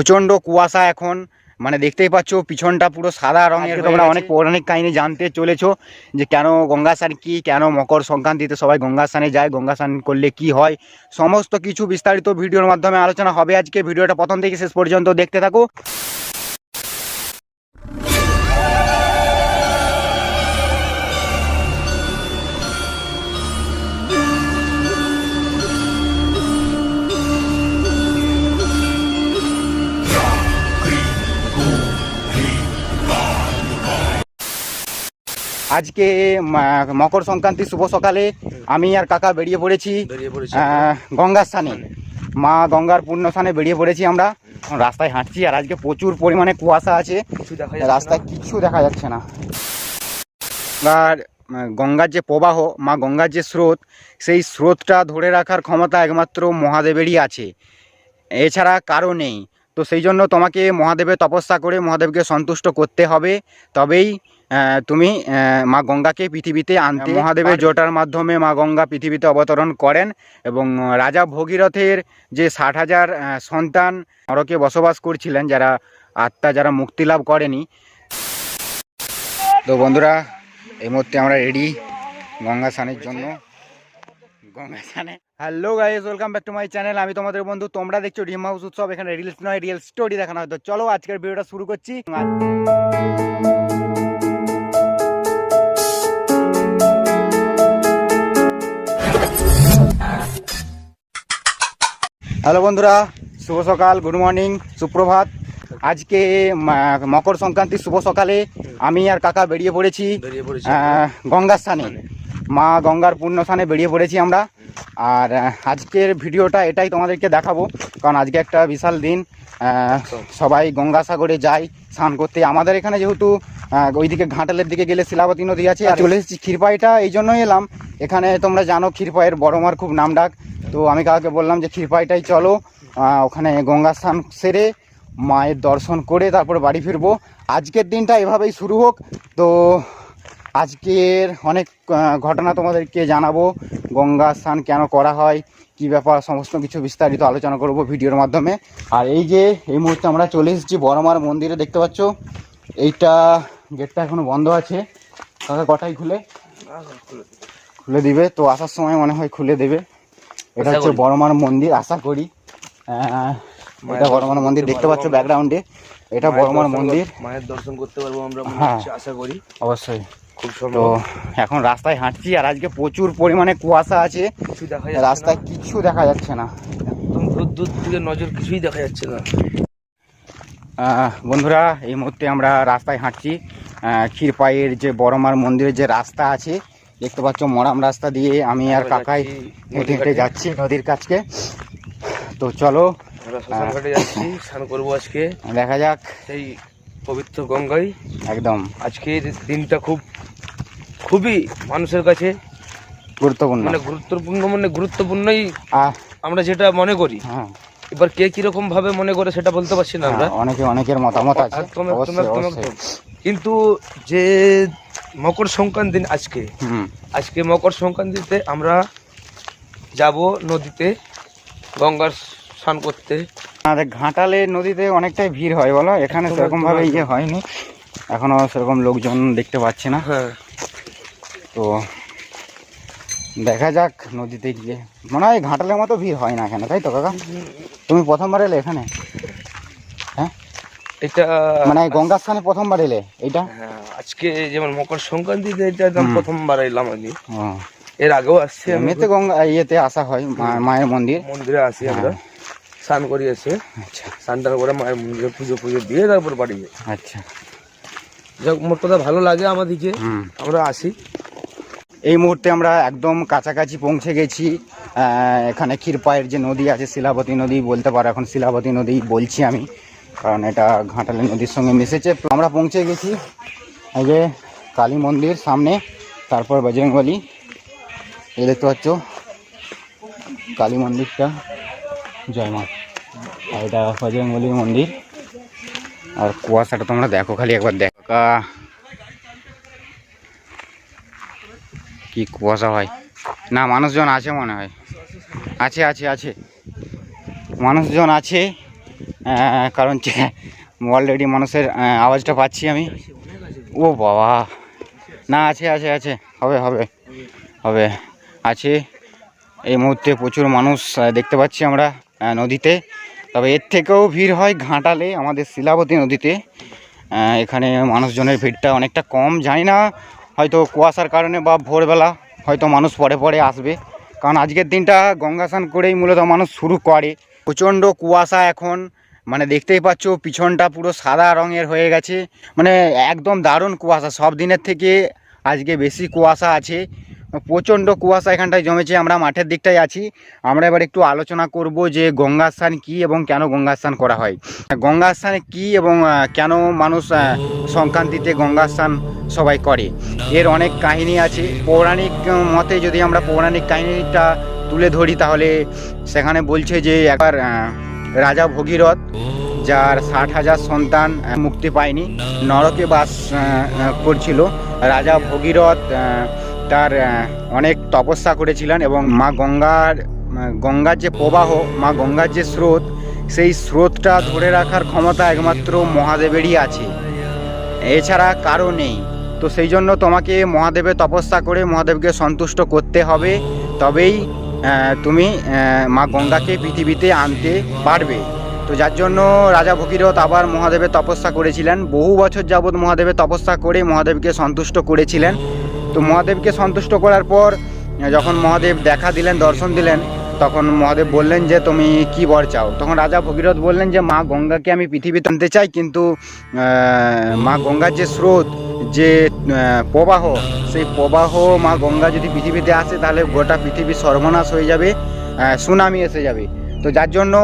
প্রচণ্ড কুয়াশা এখন। মানে দেখতেই পাচ্ছ পিছনটা পুরো সাদা রঙের তোমরা অনেক পৌরাণিক কাহিনী জানতে চলেছ যে কেন গঙ্গা স্নান কি কেন মকর সংক্রান্তিতে সবাই গঙ্গা স্নানে যায় গঙ্গা স্নান করলে কি হয়? সমস্ত কিছু বিস্তারিত ভিডিওর মাধ্যমে আলোচনা হবে আজকে। ভিডিওটা প্রথম থেকে শেষ পর্যন্ত দেখতে থাকো। আজকে মকর সংক্রান্তি শুভ সকালে আমি আর কাকা বেরিয়ে পড়েছি গঙ্গার স্থানে। মা গঙ্গার পূর্ণ স্থানে বেরিয়ে পড়েছি আমরা। রাস্তায় হাঁটছি আর আজকে প্রচুর পরিমাণে কুয়াশা আছে। কিছু রাস্তায় কিচ্ছু দেখা যাচ্ছে না। আর গঙ্গার যে প্রবাহ মা গঙ্গার যে স্রোত সেই স্রোতটা ধরে রাখার ক্ষমতা একমাত্র মহাদেবেরই আছে। এছাড়া কারও নেই। তো সেই জন্য তোমাকে মহাদেবের তপস্যা করে মহাদেবকে সন্তুষ্ট করতে হবে। তবেই তুমি মা গঙ্গাকে পৃথিবীতে আনতে মহাদেবের জোটার মাধ্যমে মা গঙ্গা পৃথিবীতে অবতরণ করেন এবং রাজা ভগীরথের যে ষাট হাজার সন্তান নরকে বসবাস করছিলেন যারা আত্মা যারা মুক্তি লাভ করেনি। তো বন্ধুরা এই মুহূর্তে আমরা রেডি গঙ্গা স্নানের জন্য। গঙ্গা স্নানে hello guys welcome back to my channel আমি তোমাদের বন্ধু তোমরা দেখছ ডিম হাউস উৎসব। এখানে রিলস নয় রিয়েল স্টোরি দেখানো হয়। তো চলো আজকের ভিডিওটা শুরু করছি। হ্যালো বন্ধুরা শুভ সকাল গুড মর্নিং সুপ্রভাত। আজকে মকর সংক্রান্তি শুভ সকালে আমি আর কাকা বেরিয়ে পড়েছি গঙ্গার স্থানে। মা গঙ্গার পূর্ণ স্থানে বেরিয়ে পড়েছি আমরা। আর আজকের ভিডিওটা এটাই তোমাদেরকে দেখাবো কারণ আজকে একটা বিশাল দিন সবাই গঙ্গাসাগরে যায় স্নান করতে। আমাদের এখানে যেহেতু ওইদিকে ঘাটালের দিকে গেলে শিলাবতী নদী আছে আর চলে এসেছি ক্ষীরপাইটা এই জন্যই এলাম। এখানে তোমরা জানো ক্ষীরপাইয়ের বড় মার খুব নাম ডাক। তো আমি কাউকে বললাম যে ক্ষীরপাইটাই চলো। ওখানে গঙ্গা স্নান সেরে মায়ের দর্শন করে তারপরে বাড়ি ফিরবো। আজকের দিনটা এভাবেই শুরু হোক। তো আজকের অনেক ঘটনা তোমাদেরকে জানাব। গঙ্গা স্নান কেন করা হয় কি ব্যাপার সমস্ত কিছু বিস্তারিত আলোচনা করব ভিডিওর মাধ্যমে। আর এই যে এই মুহূর্তে আমরা চলে এসেছি বড়মার মন্দিরে দেখতে পাচ্ছ? এইটা গেটটা এখনও বন্ধ আছে। কাকা কটাই খুলে? খুলে দিবে তো আসার সময় মনে হয় খুলে দেবে। এটা হচ্ছে। বড়মার মন্দির আশা করি। এটা বড়মার মন্দির দেখতে পাচ্ছ ব্যাকগ্রাউন্ডে এটা বড়মার মন্দির। মায়ের দর্শন করতে পারব আমরা হ্যাঁ। আশা করি। অবশ্যই। তো এখন রাস্তায় হাঁটছি আর আজকে প্রচুর পরিমাণে কুয়াশা আছে। কিছু দেখা যাচ্ছে রাস্তায় কিছু দেখা যাচ্ছে না। একদম দূর দূর থেকে নজর কিছুই দেখা যাচ্ছে না। বন্ধুরা এই মুহূর্তে আমরা রাস্তায় হাঁটছি। ক্ষীরপাইয়ের যে বড়মার মন্দিরের যে রাস্তা আছে দেখতে পাচ্ছ মরাম রাস্তা দিয়ে আমি আর কাকাই হেঁটে হেঁটে যাচ্ছি নদীর কাছকে। তো চলো যাচ্ছি স্নান করব আজকে। দেখা যাক। সেই পবিত্র গঙ্গায়। একদম। আজকের দিনটা খুব খুবই মানুষের কাছে গুরুত্বপূর্ণ। মানে গুরুত্বপূর্ণ মানে গুরুত্বপূর্ণই আমরা যেটা মনে করি। হ্যাঁ। এবার কে কীরকম ভাবে মনে করে সেটা বলতে পারছি না আমরা। হ্যাঁ, অনেকে অনেকের মতামত আছে। কিন্তু যে মকর সংক্রান্তি দিন আজকে আজকে মকর সংক্রান্তিতে আমরা যাব নদীতে গঙ্গার স্নান করতে। আমাদের ঘাটালে নদীতে অনেকটাই ভিড় হয় বলো? এখানে সেরকম ভাবে ইয়ে হয়নি। এখনও সেরকম লোকজন দেখতে পাচ্ছি না। হ্যাঁ। তো দেখা যাক নদীতে গিয়ে। মনে হয় ঘাটালের মতো ভিড় হয় না এখানে তাই তো কাকা? তুমি প্রথমবার এলে এখানে? হ্যাঁ? এটা মানে গঙ্গা স্থানে প্রথমবার এলে হ্যাঁ, আজকে যেমন মকর সংক্রান্তিতে এটা একদম প্রথমবার এলাম আমি। এর আগেও আসছি আমি। এমনিতে গঙ্গা ইয়েতে আসা হয় মায়ের মন্দির। মন্দিরে আসি আমরা। স্নান করি এসে। আচ্ছা। স্নান টান করে মায়ের মন্দিরে পুজো পুজো দিয়ে তারপর বাড়ি যাই। আচ্ছা। যাক মোট কথা ভালো লাগে আমাদেরকে আমরা আসি। এই মুহূর্তে আমরা একদম কাছাকাছি পৌঁছে গেছি। এখানে ক্ষীরপায়ের যে নদী আছে, শিলাবতী নদী বলতে পারো, এখন শিলাবতী নদী বলছি আমি, কারণ এটা ঘাটালের নদীর সঙ্গে মিশেছে। আমরা পৌঁছে গেছি, এই যে কালী মন্দির সামনে, তারপর বজরংবলী। এই দেখতে পাচ্ছ, কালী মন্দিরটা, জয় মা। আর এটা বজরংবলীর মন্দির। আর কুয়াশাটা তোমরা দেখো, খালি একবার দেখো। কা- কুয়াশা হয়? না, মানুষজন আছে মনে হয়। আছে আছে আছে। মানুষজন আছে কারণ অলরেডি মানুষের আওয়াজটা পাচ্ছি আমি। ও বাবা। না, আছে আছে আছে। হবে হবে হবে। আছে। এই মুহূর্তে প্রচুর মানুষ দেখতে পাচ্ছি আমরা নদীতে। তবে এর থেকেও ভিড় হয় ঘাটালে, আমাদের শিলাবতী নদীতে। এখানে মানুষজনের ভিড়টা অনেকটা কম। জানি না হয়তো কুয়াশার কারণে বা ভোরবেলা হয়তো মানুষ পরে পরে আসবে। কারণ আজকের দিনটা গঙ্গা স্নান করেই মূলত মানুষ শুরু করে। প্রচণ্ড কুয়াশা এখন মানে দেখতেই পাচ্ছ পিছনটা পুরো সাদা রঙের হয়ে গেছে। মানে একদম দারুণ কুয়াশা, সব দিনের থেকে আজকে বেশি কুয়াশা আছে। প্রচণ্ড কুয়াশা এখানটায় জমেছে, আমরা মাঠের দিকটায় আছি। আমরা এবার একটু আলোচনা করব যে গঙ্গা স্নান কী এবং কেন গঙ্গা স্নান করা হয়। গঙ্গা স্নানে কী এবং কেন মানুষ সংক্রান্তিতে গঙ্গা স্নান সবাই করে। এর অনেক কাহিনী আছে। পৌরাণিক মতে যদি আমরা পৌরাণিক কাহিনীটা তুলে ধরি, তাহলে সেখানে বলছে যে একবার রাজা ভগীরথ, যার ষাট হাজার সন্তান মুক্তি পায়নি, নরকে বাস করছিল। রাজা ভগীরথ তার অনেক তপস্যা করেছিলেন এবং মা গঙ্গার গঙ্গার যে প্রবাহ, মা গঙ্গার যে স্রোত, সেই স্রোতটা ধরে রাখার ক্ষমতা একমাত্র মহাদেবেরই আছে। এছাড়া কারও নেই। তো সেই জন্য তোমাকে মহাদেবের তপস্যা করে মহাদেবকে সন্তুষ্ট করতে হবে। তবেই তুমি মা গঙ্গাকে পৃথিবীতে আনতে পারবে। তো যার জন্য রাজা ভগীরথ আবার মহাদেবের তপস্যা করেছিলেন। বহু বছর যাবৎ মহাদেবের তপস্যা করে মহাদেবকে সন্তুষ্ট করেছিলেন। তো মহাদেবকে সন্তুষ্ট করার পর, যখন মহাদেব দেখা দিলেন, দর্শন দিলেন, তখন মহাদেব বললেন যে, তুমি কি বর চাও? তখন রাজা ভগীরথ বললেন যে, মা গঙ্গাকে আমি পৃথিবীতে আনতে চাই, কিন্তু মা গঙ্গার যে স্রোত যে প্রবাহ, সেই প্রবাহ মা গঙ্গা যদি পৃথিবীতে আসে, তাহলে গোটা পৃথিবী সর্বনাশ হয়ে যাবে সুনামি এসে যাবে। তো যার জন্য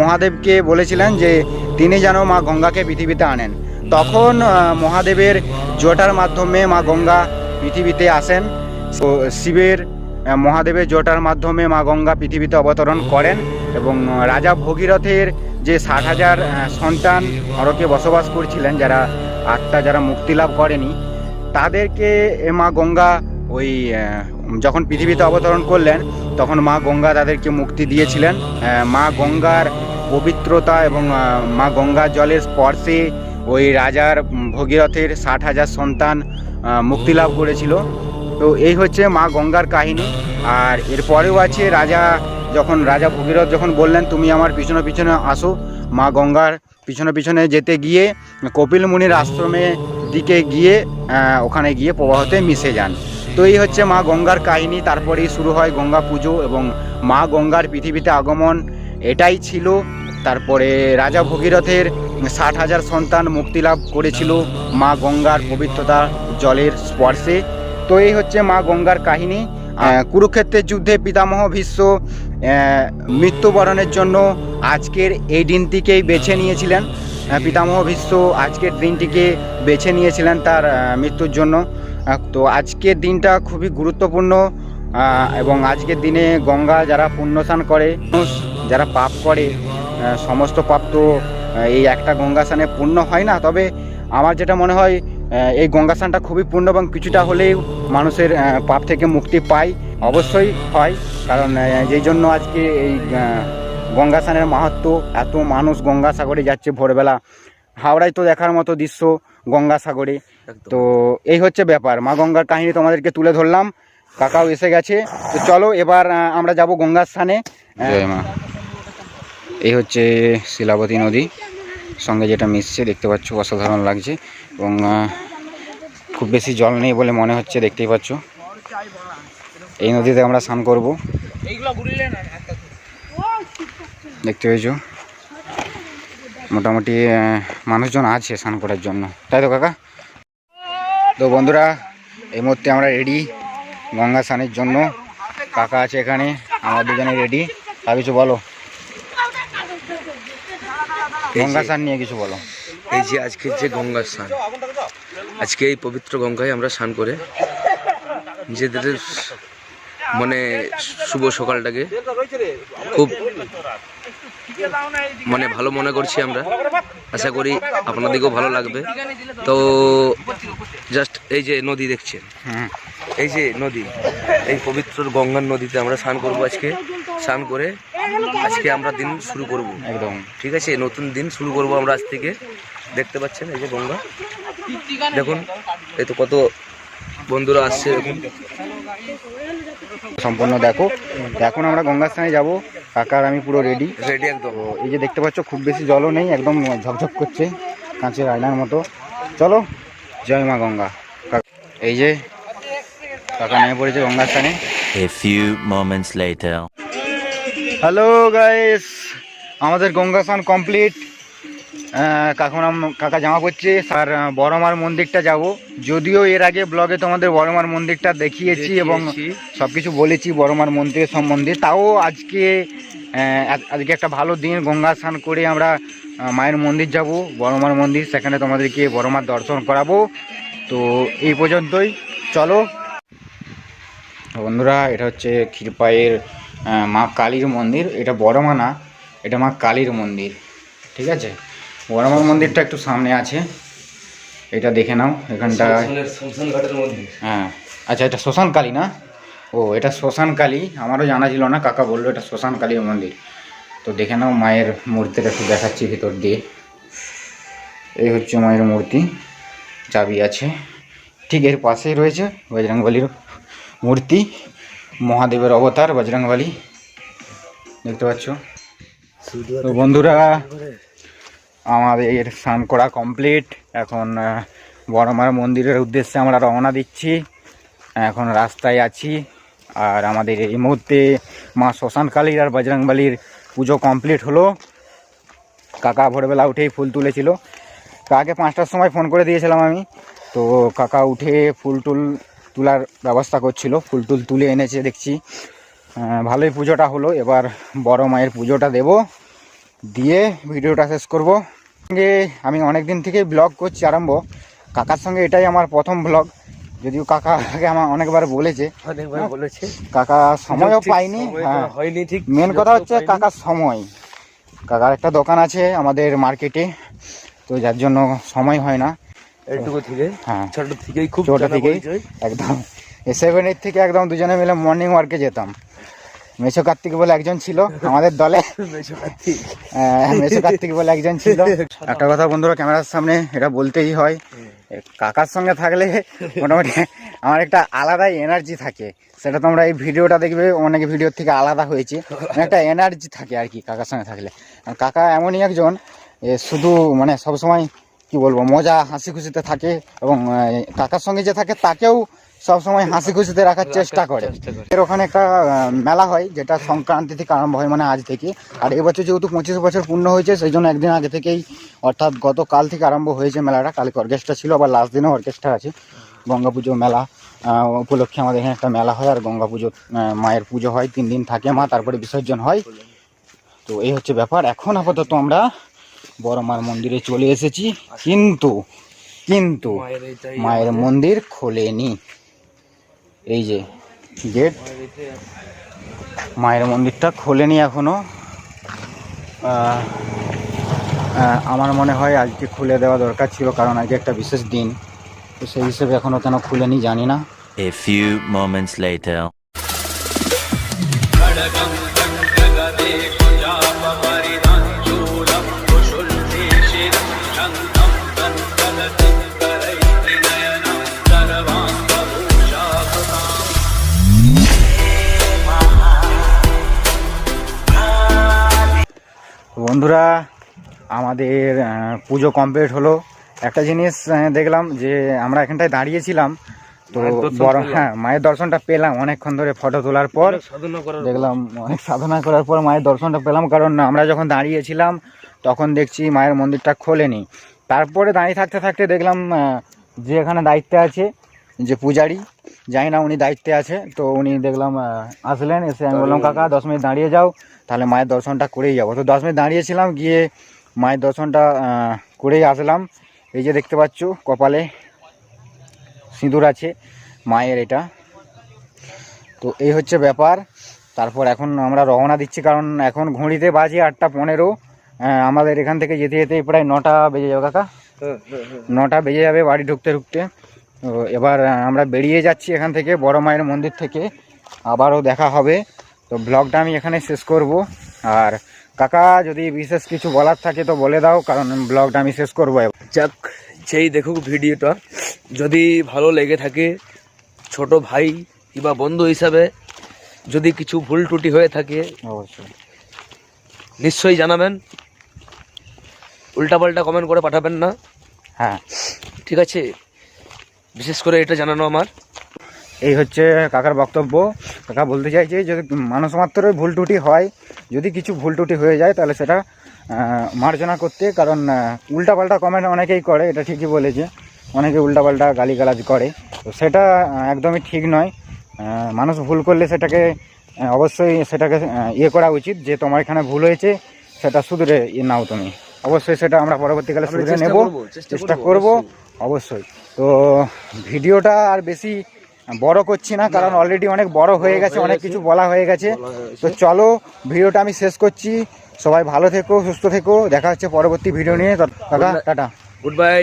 মহাদেবকে বলেছিলেন যে, তিনি যেন মা গঙ্গাকে পৃথিবীতে আনেন। তখন মহাদেবের জোটার মাধ্যমে মা গঙ্গা পৃথিবীতে আসেন। তো শিবের মহাদেবের জোটার মাধ্যমে মা গঙ্গা পৃথিবীতে অবতরণ করেন এবং রাজা ভগীরথের যে ষাট হাজার সন্তান নরকে বসবাস করছিলেন, যারা আত্মা যারা মুক্তি লাভ করেনি, তাদেরকে মা গঙ্গা ওই যখন পৃথিবীতে অবতরণ করলেন, তখন মা গঙ্গা তাদেরকে মুক্তি দিয়েছিলেন। মা গঙ্গার পবিত্রতা এবং মা গঙ্গার জলের স্পর্শে ওই রাজার ভগীরথের ষাট হাজার সন্তান মুক্তি লাভ করেছিল। তো এই হচ্ছে মা গঙ্গার কাহিনী। আর এরপরেও আছে রাজা, যখন রাজা ভগীরথ যখন বললেন, তুমি আমার পিছনে পিছনে আসো। মা গঙ্গার পিছনে পিছনে যেতে গিয়ে কপিল মুনির আশ্রমে দিকে গিয়ে ওখানে গিয়ে প্রবাহতে মিশে যান। তো এই হচ্ছে মা গঙ্গার কাহিনী। তারপরেই শুরু হয় গঙ্গা পুজো এবং মা গঙ্গার পৃথিবীতে আগমন। এটাই ছিল। তারপরে রাজা ভগীরথের ষাট হাজার সন্তান মুক্তি লাভ করেছিল মা গঙ্গার পবিত্রতা জলের স্পর্শে। তো এই হচ্ছে মা গঙ্গার কাহিনী। কুরুক্ষেত্রের যুদ্ধে পিতামহ ভীষ্ম মৃত্যুবরণের জন্য আজকের এই দিনটিকেই বেছে নিয়েছিলেন পিতামহ ভীষ্ম আজকের দিনটিকে বেছে নিয়েছিলেন তার মৃত্যুর জন্য। তো আজকের দিনটা খুবই গুরুত্বপূর্ণ এবং আজকের দিনে গঙ্গা যারা পুণ্যস্নান করে, যারা পাপ করে সমস্ত পাপ তো এই একটা গঙ্গা স্নানে পূর্ণ হয় না। তবে আমার যেটা মনে হয় এই গঙ্গা স্নানটা খুবই পূর্ণ এবং কিছুটা হলেও মানুষের পাপ থেকে মুক্তি পায়, অবশ্যই হয়। কারণ যেই জন্য আজকে এই গঙ্গা স্নানের মাহাত্ম এত মানুষ গঙ্গা সাগরে যাচ্ছে ভোরবেলা। হাওড়ায় তো দেখার মতো দৃশ্য গঙ্গা সাগরে তো এই হচ্ছে ব্যাপার। মা গঙ্গার কাহিনী তোমাদেরকে তুলে ধরলাম। কাকাও এসে গেছে। তো চলো এবার আমরা যাব গঙ্গার স্থানে জয় মা। এই হচ্ছে শিলাবতী নদী। সঙ্গে যেটা মিশছে দেখতে পাচ্ছ অসাধারণ লাগছে। এবং খুব বেশি জল নেই বলে মনে হচ্ছে দেখতেই পাচ্ছ। এই নদীতে আমরা স্নান করব। দেখতে পেয়েছ? মোটামুটি মানুষজন আছে স্নান করার জন্য। তাই তো, কাকা? তো বন্ধুরা, এই মুহূর্তে আমরা রেডি গঙ্গা স্নানের জন্য। কাকা আছে এখানে, আমরা দুজনে রেডি তা কিছু বলো? গঙ্গা স্নান নিয়ে কিছু বলো। এই যে আজকের যে গঙ্গা স্নান, আজকে এই পবিত্র গঙ্গায় আমরা স্নান করে নিজেদের মানে শুভ সকালটাকে খুব মানে ভালো মনে করছি আমরা। আশা করি আপনাদেরকেও ভালো লাগবে। তো জাস্ট এই যে নদী দেখছেন হুম এই যে নদী এই পবিত্র গঙ্গার নদীতে আমরা স্নান করব আজকে। স্নান করে আজকে আমরা দিন শুরু করব। একদম। ঠিক আছে? নতুন দিন শুরু করব আমরা আজ থেকে। দেখতে পাচ্ছেন এই যে গঙ্গা? দেখুন এই তো কত বন্ধুরা আসছে দেখুন। সম্পূর্ণ দেখো। এখন আমরা গঙ্গা স্থানে যাব। কাকার আমি পুরো রেডি রেডি একদম। এই যে দেখতে পাচ্ছ খুব বেশি জলও নেই একদম ঝকঝক করছে কাঁচের আয়নার মতো। চলো জয় মা গঙ্গা। এই যে কাকা নেমে পড়েছে গঙ্গা স্থানে A few moments later. Hello guys আমাদের গঙ্গা স্নান কমপ্লিট কাকুন কাকা জামা পড়ছে আর বড়মার মন্দিরটা যাব। যদিও এর আগে ব্লগে তোমাদের বড়মার মন্দিরটা দেখিয়েছি এবং। সব কিছু বলেছি বড়মার মন্দিরের সম্বন্ধে। তাও আজকে আজকে একটা ভালো দিন। গঙ্গা স্নান করে আমরা মায়ের মন্দির যাব বড়মার মন্দির। সেখানে তোমাদেরকে বড়মার দর্শন করাবো। তো এই পর্যন্তই। চলো। বন্ধুরা এটা হচ্ছে ক্ষীরপায়ের মা কালীর মন্দির। এটা বড়মা না এটা মা কালীর মন্দির। ঠিক আছে? বড়মার মন্দিরটা একটু সামনে আছে। এটা দেখে নাও এখানটা হ্যাঁ। আচ্ছা এটা শ্মশান কালী না? ও এটা শ্মশান কালী। আমারও জানা ছিল না কাকা বলল এটা শ্মশান কালীর মন্দির। তো দেখে নাও মায়ের মূর্তিটা একটু দেখাচ্ছি ভিতর দিয়ে। এই হচ্ছে মায়ের মূর্তি চাবি আছে। ঠিক এর পাশেই রয়েছে বজরংবলির মূর্তি মহাদেবের অবতার বজরংবলী। দেখতে পাচ্ছ? তো বন্ধুরা আমাদের স্নান করা কমপ্লিট এখন বড়মার মন্দিরের উদ্দেশ্যে আমরা রওনা দিচ্ছি। এখন রাস্তায় আছি। আর আমাদের এই মুহূর্তে মা শ্মশান কালীর আর বজরংবলীর পুজো কমপ্লিট হলো। কাকা ভোরবেলা উঠেই ফুল তুলেছিল। কাকাকে পাঁচটার সময় ফোন করে দিয়েছিলাম আমি। তো কাকা উঠে ফুল টুল তোলার ব্যবস্থা করছিল। ফুল টুল তুলে এনেছে, দেখছি। ভালোই পুজোটা হলো। এবার বড় মায়ের পুজোটা দেব। দিয়ে ভিডিওটা শেষ করব। সঙ্গে আমি অনেক দিন থেকে ব্লগ করছি আরম্ভ। কাকার সঙ্গে এটাই আমার প্রথম ব্লগ যদিও কাকা আগে আমার অনেকবার বলেছে। অনেকবার বলেছে। কাকা সময়ও পাইনি হ্যাঁ। হয়নি ঠিক মেন কথা হচ্ছে কাকার সময়। কাকার একটা দোকান আছে আমাদের মার্কেটে তো যার জন্য সময় হয় না। এইটুকু থেকে হ্যাঁ। ছোট থেকেই খুব ছোট থেকেই একদম। সেভেন এইট থেকে একদম দুজনে মিলে মর্নিং ওয়ার্কে যেতাম। মেছো কার্তিক বলে একজন ছিল আমাদের দলে। মেসো কার্তিক। কার্তিক বলে একজন ছিল। একটা কথা বন্ধুরা ক্যামেরার সামনে এটা বলতেই হয় কাকার সঙ্গে থাকলে মোটামুটি আমার একটা আলাদাই এনার্জি থাকে। সেটা তোমরা এই ভিডিওটা দেখবে অনেক ভিডিওর থেকে আলাদা হয়েছে। একটা এনার্জি থাকে আর কি কাকার সঙ্গে থাকলে। কাকা এমনই একজন শুধু মানে সবসময় কি বলব মজা হাসি খুশিতে থাকে এবং কাকার সঙ্গে যে থাকে তাকেও সবসময় হাসি খুশিতে রাখার চেষ্টা করে। এর ওখানে একটা মেলা হয় যেটা সংক্রান্তি থেকে আরম্ভ হয় মানে আজ থেকে। আর এবছর যেহেতু পঁচিশ বছর পূর্ণ হয়েছে সেই জন্য একদিন আগে থেকেই অর্থাৎ গতকাল থেকে আরম্ভ হয়েছে মেলাটা। কালকে অর্কেস্ট্রা ছিল আবার লাস্ট দিনও অর্কেস্ট্রা আছে। গঙ্গা পুজো মেলা উপলক্ষে আমাদের এখানে একটা মেলা হয় আর গঙ্গা পুজো মায়ের পুজো হয় তিন দিন থাকে মা তারপরে বিসর্জন হয়। তো এই হচ্ছে ব্যাপার। এখন আপাতত আমরা বড় মার মন্দিরে চলে এসেছি। কিন্তু কিন্তু মায়ের মন্দির খোলেনি। এই যে গেট। মায়ের মন্দিরটা খোলেনি এখনও। আহ, আহ, আমার মনে হয় আজকে খুলে দেওয়া দরকার ছিল কারণ আজকে একটা বিশেষ দিন। তো সেই হিসেবে এখনও কেন খুলেনি জানি না। A few moments later. বন্ধুরা আমাদের পুজো কমপ্লিট হলো। একটা জিনিস দেখলাম যে আমরা এখানটায় দাঁড়িয়েছিলাম তো বড় হ্যাঁ মায়ের দর্শনটা পেলাম অনেকক্ষণ ধরে ফটো তোলার পর। দেখলাম অনেক সাধনা করার পর মায়ের দর্শনটা পেলাম কারণ আমরা যখন দাঁড়িয়েছিলাম তখন দেখছি মায়ের মন্দিরটা খোলেনি। তারপরে দাঁড়িয়ে থাকতে থাকতে দেখলাম যে এখানে দায়িত্বে আছে যে পূজারি জানি না উনি দায়িত্বে আছে তো উনি দেখলাম আসলেন এসে আমি বললাম কাকা দশ মিনিট দাঁড়িয়ে যাও তাহলে মায়ের দর্শনটা করেই যাব। তো দশ মিনিট দাঁড়িয়েছিলাম গিয়ে মায়ের দর্শনটা করেই আসলাম। এই যে দেখতে পাচ্ছ কপালে সিঁদুর আছে মায়ের এটা। তো এই হচ্ছে ব্যাপার। তারপর এখন আমরা রওনা দিচ্ছি কারণ এখন ঘড়িতে বাজে আটটা পনেরো। আমাদের এখান থেকে যেতে যেতে প্রায় নটা বেজে যাবে কাকা। হ্যাঁ, হ্যাঁ, হ্যাঁ। নটা বেজে যাবে বাড়ি ঢুকতে ঢুকতে। তো এবার আমরা বেরিয়ে যাচ্ছি এখান থেকে বড় মায়ের মন্দির থেকে। আবারও দেখা হবে। তো ব্লগটা আমি এখানে শেষ করব। আর কাকা যদি বিশেষ কিছু বলার থাকে তো বলে দাও কারণ ব্লগটা আমি শেষ করব এবার। যাক যেই দেখুক ভিডিওটা যদি ভালো লেগে থাকে ছোট ভাই কিংবা বন্ধু হিসাবে যদি কিছু ভুল ত্রুটি হয়ে থাকে অবশ্যই। নিশ্চয়ই জানাবেন। উল্টাপাল্টা কমেন্ট করে পাঠাবেন না। হ্যাঁ। ঠিক আছে? বিশেষ করে এটা জানানো আমার। এই হচ্ছে কাকার বক্তব্য। কাকা বলতে চাইছে যদি মানুষ মাত্রই ভুল ত্রুটি হয় যদি কিছু ভুল ত্রুটি হয়ে যায় তাহলে সেটা মার্জনা করতে। কারণ উল্টাপাল্টা কমেন্ট অনেকেই করে এটা ঠিকই বলেছে। অনেকে উল্টাপাল্টা গালিগালাজ করে। তো সেটা একদমই ঠিক নয়। মানুষ ভুল করলে সেটাকে অবশ্যই সেটাকে ইয়ে করা উচিত যে তোমার এখানে ভুল হয়েছে সেটা শুধরে ইয়ে নাও তুমি। অবশ্যই সেটা আমরা পরবর্তীকালে শুধরে নেব। চেষ্টা করব অবশ্যই। তো ভিডিওটা আর বেশি বড় করছি না কারণ অলরেডি অনেক বড় হয়ে গেছে অনেক কিছু বলা হয়ে গেছে। তো চলো ভিডিওটা আমি শেষ করছি। সবাই ভালো থেকো সুস্থ থেকো। দেখা হচ্ছে পরবর্তী ভিডিও নিয়ে। টাটা। Good bye